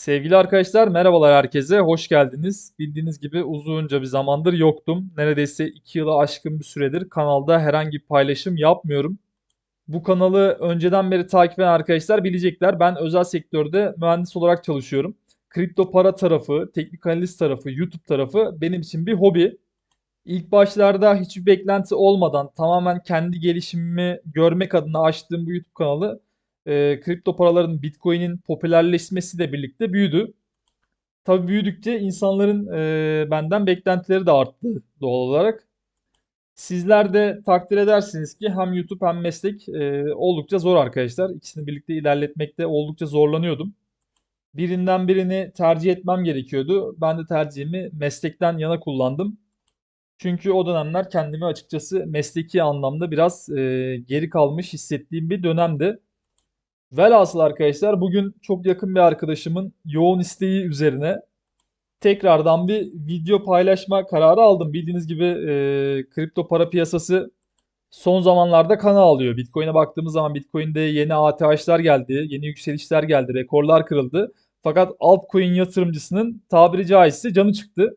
Sevgili arkadaşlar, merhabalar herkese, hoş geldiniz. Bildiğiniz gibi uzunca bir zamandır yoktum. Neredeyse 2 yılı aşkın bir süredir kanalda herhangi bir paylaşım yapmıyorum. Bu kanalı önceden beri takip eden arkadaşlar bilecekler. Ben özel sektörde mühendis olarak çalışıyorum. Kripto para tarafı, teknik analiz tarafı, YouTube tarafı benim için bir hobi. İlk başlarda hiçbir beklenti olmadan tamamen kendi gelişimimi görmek adına açtığım bu YouTube kanalı e, kripto paraların, Bitcoin'in popülerleşmesiyle birlikte büyüdü. Tabii büyüdükçe insanların e, benden beklentileri de arttı doğal olarak. Sizler de takdir edersiniz ki hem YouTube hem meslek e, oldukça zor arkadaşlar. İkisini birlikte ilerletmekte oldukça zorlanıyordum. Birinden birini tercih etmem gerekiyordu. Ben de tercihimi meslekten yana kullandım. Çünkü o dönemler kendimi açıkçası mesleki anlamda biraz e, geri kalmış hissettiğim bir dönemdi. Velhasıl arkadaşlar bugün çok yakın bir arkadaşımın yoğun isteği üzerine tekrardan bir video paylaşma kararı aldım. Bildiğiniz gibi e, kripto para piyasası son zamanlarda kana alıyor. Bitcoin'e baktığımız zaman Bitcoin'de yeni ATH'lar geldi, yeni yükselişler geldi, rekorlar kırıldı. Fakat altcoin yatırımcısının tabiri caizse canı çıktı.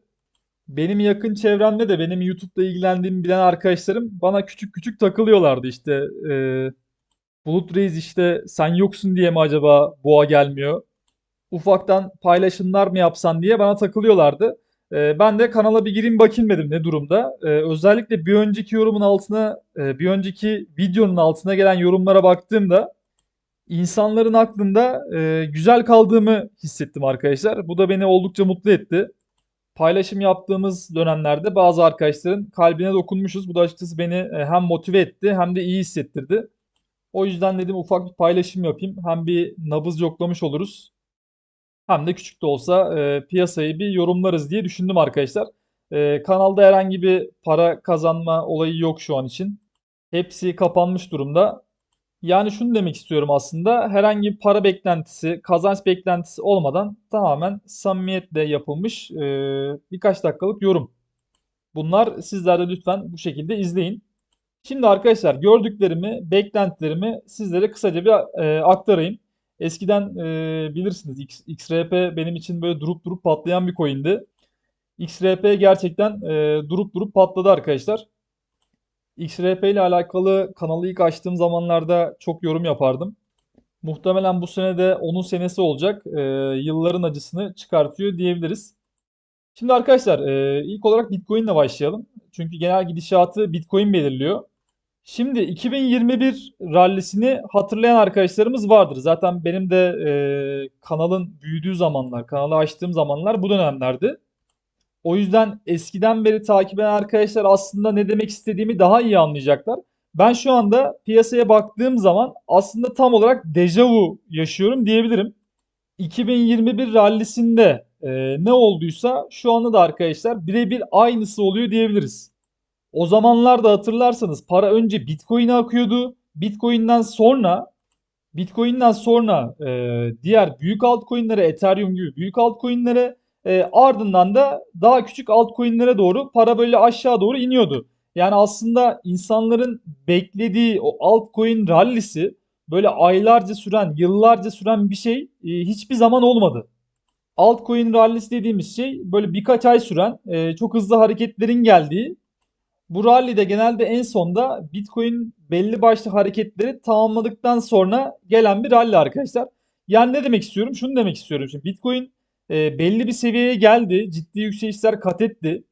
Benim yakın çevremde de benim YouTube'da ilgilendiğimi bilen arkadaşlarım bana küçük küçük takılıyorlardı işte. E, Bulut Reis işte sen yoksun diye mi acaba boğa gelmiyor? Ufaktan paylaşımlar mı yapsan diye bana takılıyorlardı. Ee, ben de kanala bir gireyim bakayım dedim ne durumda. Ee, özellikle bir önceki yorumun altına, e, bir önceki videonun altına gelen yorumlara baktığımda insanların aklında e, güzel kaldığımı hissettim arkadaşlar. Bu da beni oldukça mutlu etti. Paylaşım yaptığımız dönemlerde bazı arkadaşların kalbine dokunmuşuz. Bu da açıkçası beni e, hem motive etti hem de iyi hissettirdi. O yüzden dedim ufak bir paylaşım yapayım. Hem bir nabız yoklamış oluruz. Hem de küçük de olsa e, piyasayı bir yorumlarız diye düşündüm arkadaşlar. E, kanalda herhangi bir para kazanma olayı yok şu an için. Hepsi kapanmış durumda. Yani şunu demek istiyorum aslında. Herhangi bir para beklentisi, kazanç beklentisi olmadan tamamen samimiyetle yapılmış e, birkaç dakikalık yorum. Bunlar sizler de lütfen bu şekilde izleyin. Şimdi arkadaşlar gördüklerimi, beklentilerimi sizlere kısaca bir e, aktarayım. Eskiden e, bilirsiniz X, XRP benim için böyle durup durup patlayan bir coin'di. XRP gerçekten e, durup durup patladı arkadaşlar. XRP ile alakalı kanalı ilk açtığım zamanlarda çok yorum yapardım. Muhtemelen bu sene de onun senesi olacak. E, yılların acısını çıkartıyor diyebiliriz. Şimdi arkadaşlar e, ilk olarak Bitcoin ile başlayalım. Çünkü genel gidişatı Bitcoin belirliyor. Şimdi 2021 rallisini hatırlayan arkadaşlarımız vardır. Zaten benim de e, kanalın büyüdüğü zamanlar, kanalı açtığım zamanlar bu dönemlerdi. O yüzden eskiden beri takip eden arkadaşlar aslında ne demek istediğimi daha iyi anlayacaklar. Ben şu anda piyasaya baktığım zaman aslında tam olarak dejavu yaşıyorum diyebilirim. 2021 rallisinde e, ne olduysa şu anda da arkadaşlar birebir aynısı oluyor diyebiliriz. O zamanlarda hatırlarsanız para önce Bitcoin'e akıyordu. Bitcoin'den sonra Bitcoin'den sonra e, diğer büyük altcoin'lere, Ethereum gibi büyük altcoin'lere e, ardından da daha küçük altcoin'lere doğru para böyle aşağı doğru iniyordu. Yani aslında insanların beklediği o altcoin rallisi böyle aylarca süren, yıllarca süren bir şey e, hiçbir zaman olmadı. Altcoin rallisi dediğimiz şey böyle birkaç ay süren, e, çok hızlı hareketlerin geldiği bu rally'de genelde en sonda Bitcoin belli başlı hareketleri tamamladıktan sonra gelen bir rally arkadaşlar. Yani ne demek istiyorum? Şunu demek istiyorum. Şimdi Bitcoin e, belli bir seviyeye geldi. Ciddi yükselişler kat etti.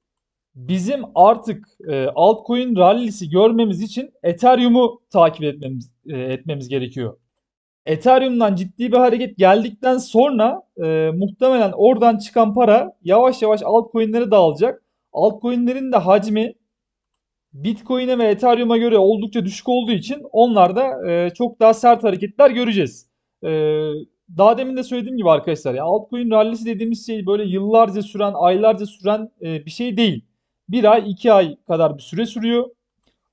Bizim artık e, altcoin rallisi görmemiz için Ethereum'u takip etmemiz, e, etmemiz gerekiyor. Ethereum'dan ciddi bir hareket geldikten sonra e, muhtemelen oradan çıkan para yavaş yavaş altcoin'lere dağılacak. Altcoin'lerin de hacmi Bitcoin'e ve Ethereum'a göre oldukça düşük olduğu için onlarda e, çok daha sert hareketler göreceğiz. E, daha demin de söylediğim gibi arkadaşlar ya altcoin rallisi dediğimiz şey böyle yıllarca süren, aylarca süren e, bir şey değil. Bir ay, iki ay kadar bir süre sürüyor.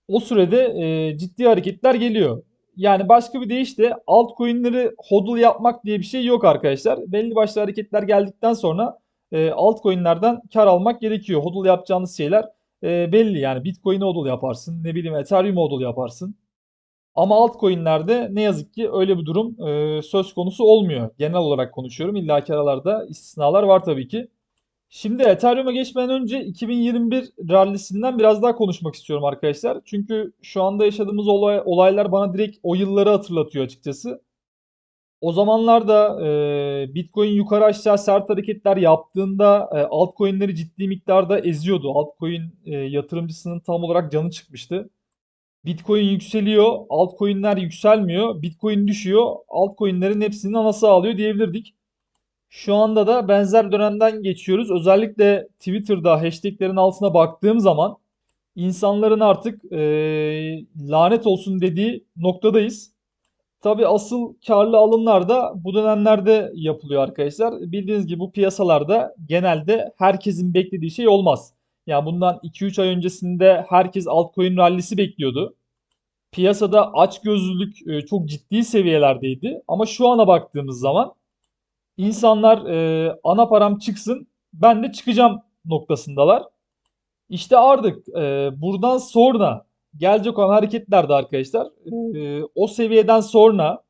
O sürede e, ciddi hareketler geliyor. Yani başka bir deyişle altcoin'leri hodl yapmak diye bir şey yok arkadaşlar. Belli başlı hareketler geldikten sonra e, altcoin'lerden kar almak gerekiyor. Hodl yapacağınız şeyler e, belli yani Bitcoin hodl yaparsın ne bileyim Ethereum hodl yaparsın. Ama altcoin'lerde ne yazık ki öyle bir durum e, söz konusu olmuyor. Genel olarak konuşuyorum. İlla ki aralarda istisnalar var tabii ki. Şimdi Ethereum'a geçmeden önce 2021 rallisinden biraz daha konuşmak istiyorum arkadaşlar. Çünkü şu anda yaşadığımız olay, olaylar bana direkt o yılları hatırlatıyor açıkçası. O zamanlarda e, Bitcoin yukarı aşağı sert hareketler yaptığında e, altcoin'leri ciddi miktarda eziyordu. Altcoin e, yatırımcısının tam olarak canı çıkmıştı. Bitcoin yükseliyor, altcoin'ler yükselmiyor. Bitcoin düşüyor, altcoin'lerin hepsinin anası ağlıyor diyebilirdik. Şu anda da benzer dönemden geçiyoruz. Özellikle Twitter'da hashtaglerin altına baktığım zaman insanların artık e, lanet olsun dediği noktadayız. Tabi asıl karlı alımlar da bu dönemlerde yapılıyor arkadaşlar. Bildiğiniz gibi bu piyasalarda genelde herkesin beklediği şey olmaz. Yani bundan 2-3 ay öncesinde herkes altcoin rallisi bekliyordu. Piyasada açgözlülük e, çok ciddi seviyelerdeydi. Ama şu ana baktığımız zaman insanlar e, ana param çıksın ben de çıkacağım noktasındalar. İşte artık e, buradan sonra gelecek olan hareketlerde arkadaşlar e, o seviyeden sonra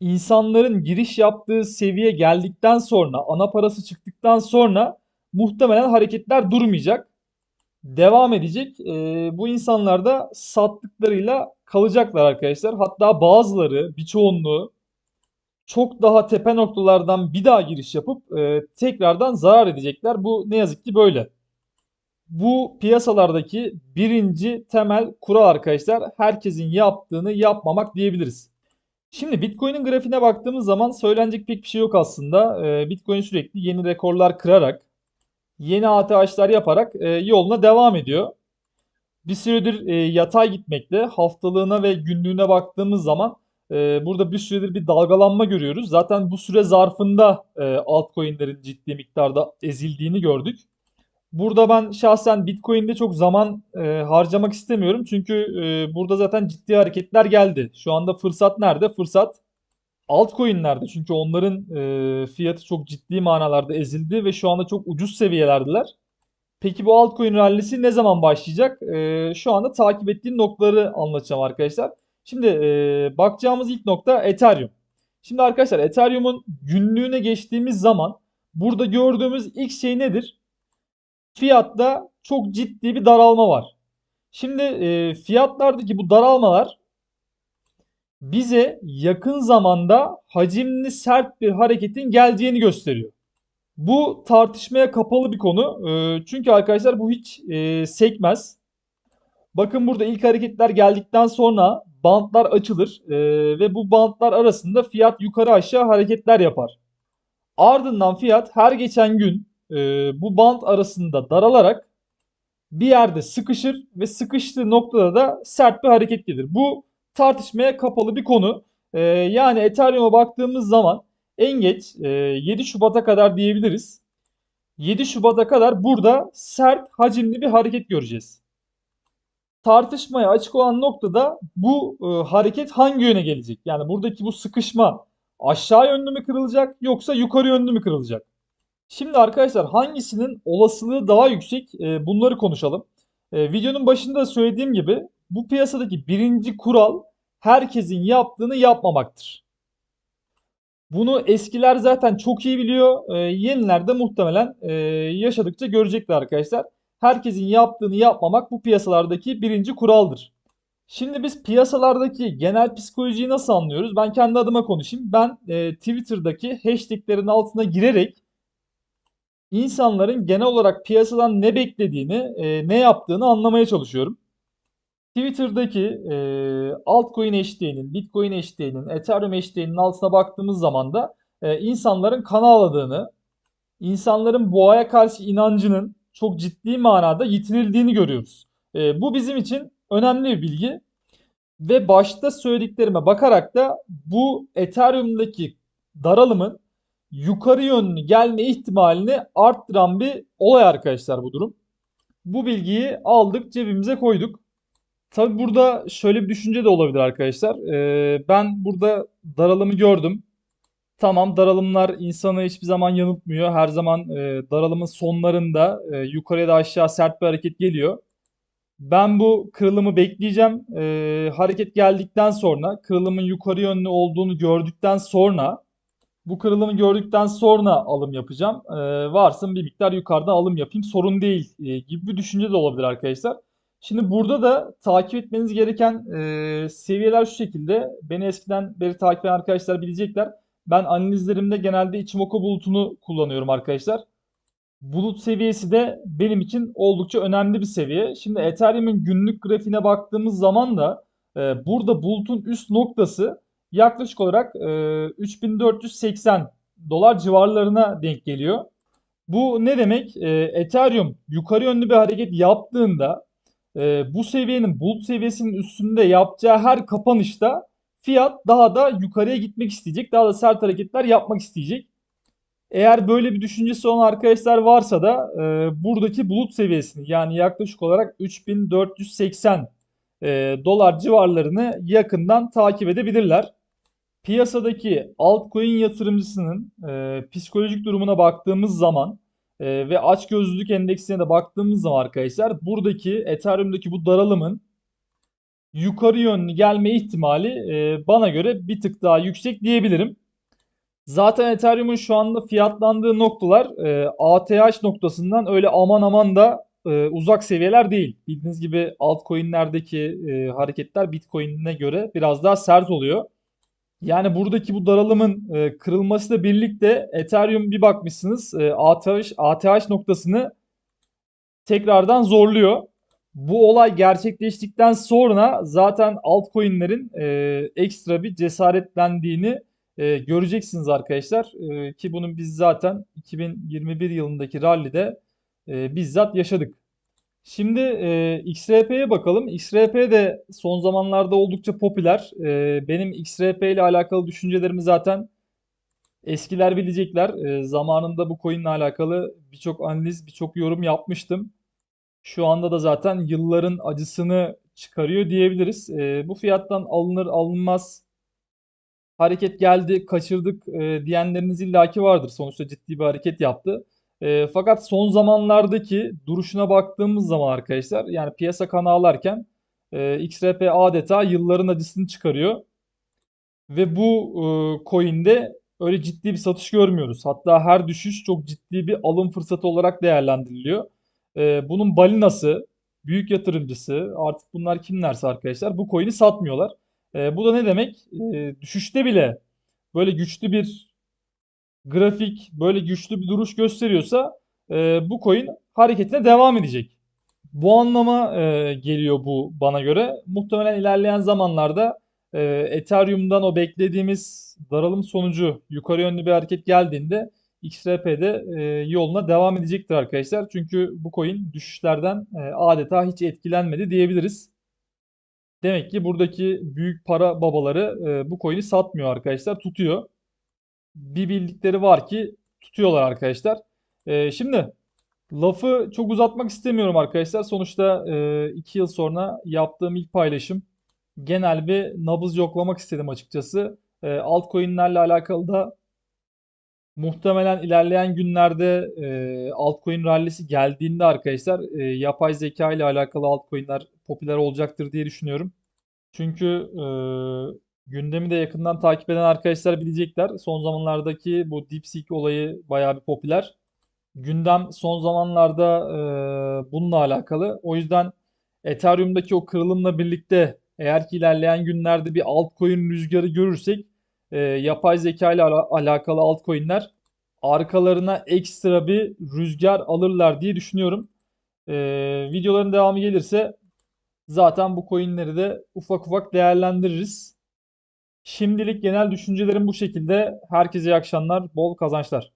insanların giriş yaptığı seviye geldikten sonra ana parası çıktıktan sonra muhtemelen hareketler durmayacak. Devam edecek. E, bu insanlar da sattıklarıyla kalacaklar arkadaşlar. Hatta bazıları bir çoğunluğu çok daha tepe noktalardan bir daha giriş yapıp e, tekrardan zarar edecekler. Bu ne yazık ki böyle. Bu piyasalardaki birinci temel kural arkadaşlar herkesin yaptığını yapmamak diyebiliriz. Şimdi Bitcoin'in grafiğine baktığımız zaman söylenecek pek bir şey yok aslında. E, Bitcoin sürekli yeni rekorlar kırarak, yeni ATH'lar yaparak e, yoluna devam ediyor. Bir süredir e, yatay gitmekte. Haftalığına ve günlüğüne baktığımız zaman e, burada bir süredir bir dalgalanma görüyoruz. Zaten bu süre zarfında altcoin'lerin ciddi miktarda ezildiğini gördük. Burada ben şahsen Bitcoin'de çok zaman e, harcamak istemiyorum. Çünkü e, burada zaten ciddi hareketler geldi. Şu anda fırsat nerede? Fırsat altcoin'lerde. Çünkü onların e, fiyatı çok ciddi manalarda ezildi ve şu anda çok ucuz seviyelerdiler. Peki bu altcoin rallisi ne zaman başlayacak? E, şu anda takip ettiğim noktaları anlatacağım arkadaşlar. Şimdi e, bakacağımız ilk nokta Ethereum. Şimdi arkadaşlar Ethereum'un günlüğüne geçtiğimiz zaman burada gördüğümüz ilk şey nedir? Fiyatta çok ciddi bir daralma var. Şimdi e, fiyatlardaki bu daralmalar bize yakın zamanda hacimli sert bir hareketin geleceğini gösteriyor. Bu tartışmaya kapalı bir konu. E, çünkü arkadaşlar bu hiç e, sekmez. Bakın burada ilk hareketler geldikten sonra bantlar açılır e, ve bu bantlar arasında fiyat yukarı aşağı hareketler yapar. Ardından fiyat her geçen gün e, bu bant arasında daralarak bir yerde sıkışır ve sıkıştığı noktada da sert bir hareket gelir. Bu tartışmaya kapalı bir konu. E, yani Ethereum'a baktığımız zaman en geç e, 7 Şubat'a kadar diyebiliriz. 7 Şubat'a kadar burada sert hacimli bir hareket göreceğiz tartışmaya açık olan noktada bu e, hareket hangi yöne gelecek? Yani buradaki bu sıkışma aşağı yönlü mü kırılacak yoksa yukarı yönlü mü kırılacak? Şimdi arkadaşlar hangisinin olasılığı daha yüksek e, bunları konuşalım. E, videonun başında söylediğim gibi bu piyasadaki birinci kural herkesin yaptığını yapmamaktır. Bunu eskiler zaten çok iyi biliyor. E, yeniler de muhtemelen e, yaşadıkça görecekler arkadaşlar herkesin yaptığını yapmamak bu piyasalardaki birinci kuraldır. Şimdi biz piyasalardaki genel psikolojiyi nasıl anlıyoruz? Ben kendi adıma konuşayım. Ben e, Twitter'daki hashtaglerin altına girerek insanların genel olarak piyasadan ne beklediğini, e, ne yaptığını anlamaya çalışıyorum. Twitter'daki e, altcoin hashtag'inin, bitcoin hashtag'inin, ethereum hashtag'inin altına baktığımız zaman da e, insanların kan ağladığını, insanların boğaya karşı inancının çok ciddi manada yitirildiğini görüyoruz. E, bu bizim için önemli bir bilgi. Ve başta söylediklerime bakarak da bu Ethereum'daki daralımın yukarı yönlü gelme ihtimalini arttıran bir olay arkadaşlar bu durum. Bu bilgiyi aldık cebimize koyduk. Tabi burada şöyle bir düşünce de olabilir arkadaşlar. Ee, ben burada daralımı gördüm. Tamam daralımlar insanı hiçbir zaman yanıltmıyor. Her zaman e, daralımın sonlarında e, yukarıya da aşağı sert bir hareket geliyor. Ben bu kırılımı bekleyeceğim. Ee, hareket geldikten sonra kırılımın yukarı yönlü olduğunu gördükten sonra bu kırılımı gördükten sonra alım yapacağım. Ee, varsın bir miktar yukarıdan alım yapayım sorun değil e, gibi bir düşünce de olabilir arkadaşlar. Şimdi burada da takip etmeniz gereken e, seviyeler şu şekilde. Beni eskiden beri takip eden arkadaşlar bilecekler. Ben analizlerimde genelde Ichimoku bulutunu kullanıyorum arkadaşlar. Bulut seviyesi de benim için oldukça önemli bir seviye. Şimdi Ethereum'un günlük grafiğine baktığımız zaman da e, burada bulutun üst noktası yaklaşık olarak e, 3480 dolar civarlarına denk geliyor. Bu ne demek? E, Ethereum yukarı yönlü bir hareket yaptığında e, bu seviyenin bulut seviyesinin üstünde yapacağı her kapanışta fiyat daha da yukarıya gitmek isteyecek. Daha da sert hareketler yapmak isteyecek. Eğer böyle bir düşüncesi olan arkadaşlar varsa da e, buradaki bulut seviyesini yani yaklaşık olarak 3480 e, dolar civarlarını yakından takip edebilirler. Piyasadaki altcoin yatırımcısının e, psikolojik durumuna baktığımız zaman e, ve açgözlülük endeksine de baktığımız zaman arkadaşlar buradaki Ethereum'daki bu daralımın yukarı yönlü gelme ihtimali e, bana göre bir tık daha yüksek diyebilirim. Zaten Ethereum'un şu anda fiyatlandığı noktalar e, ATH noktasından öyle aman aman da e, uzak seviyeler değil. Bildiğiniz gibi altcoin'lerdeki e, hareketler Bitcoin'ine göre biraz daha sert oluyor. Yani buradaki bu daralımın e, kırılmasıyla birlikte Ethereum bir bakmışsınız e, ATH, ATH noktasını tekrardan zorluyor. Bu olay gerçekleştikten sonra zaten altcoin'lerin e, ekstra bir cesaretlendiğini e, göreceksiniz arkadaşlar. E, ki bunun biz zaten 2021 yılındaki rallide e, bizzat yaşadık. Şimdi e, XRP'ye bakalım. XRP de son zamanlarda oldukça popüler. E, benim XRP ile alakalı düşüncelerimi zaten eskiler bilecekler. E, zamanında bu coin alakalı birçok analiz, birçok yorum yapmıştım. Şu anda da zaten yılların acısını çıkarıyor diyebiliriz. E, bu fiyattan alınır alınmaz hareket geldi, kaçırdık e, diyenleriniz illaki vardır. Sonuçta ciddi bir hareket yaptı. E, fakat son zamanlardaki duruşuna baktığımız zaman arkadaşlar yani piyasa kan ağlarken e, XRP adeta yılların acısını çıkarıyor. Ve bu e, coin'de öyle ciddi bir satış görmüyoruz. Hatta her düşüş çok ciddi bir alım fırsatı olarak değerlendiriliyor. E, bunun balinası, büyük yatırımcısı artık bunlar kimlerse arkadaşlar bu coin'i satmıyorlar. E, bu da ne demek? E, düşüşte bile böyle güçlü bir grafik, böyle güçlü bir duruş gösteriyorsa e, bu coin hareketine devam edecek. Bu anlama e, geliyor bu bana göre. Muhtemelen ilerleyen zamanlarda e, Ethereum'dan o beklediğimiz daralım sonucu yukarı yönlü bir hareket geldiğinde XRP'de e, yoluna devam edecektir arkadaşlar. Çünkü bu coin düşüşlerden e, adeta hiç etkilenmedi diyebiliriz. Demek ki buradaki büyük para babaları e, bu coin'i satmıyor arkadaşlar. Tutuyor. Bir bildikleri var ki tutuyorlar arkadaşlar. E, şimdi lafı çok uzatmak istemiyorum arkadaşlar. Sonuçta 2 e, yıl sonra yaptığım ilk paylaşım genel bir nabız yoklamak istedim açıkçası. E, altcoin'lerle alakalı da muhtemelen ilerleyen günlerde e, altcoin rallisi geldiğinde arkadaşlar e, yapay zeka ile alakalı altcoin'ler popüler olacaktır diye düşünüyorum. Çünkü e, gündemi de yakından takip eden arkadaşlar bilecekler. Son zamanlardaki bu DeepSeek olayı bayağı bir popüler. Gündem son zamanlarda e, bununla alakalı. O yüzden Ethereum'daki o kırılımla birlikte eğer ki ilerleyen günlerde bir altcoin rüzgarı görürsek e, yapay zeka ile ala alakalı altcoin'ler arkalarına ekstra bir rüzgar alırlar diye düşünüyorum. E, videoların devamı gelirse zaten bu coinleri de ufak ufak değerlendiririz. Şimdilik genel düşüncelerim bu şekilde. Herkese iyi akşamlar, bol kazançlar.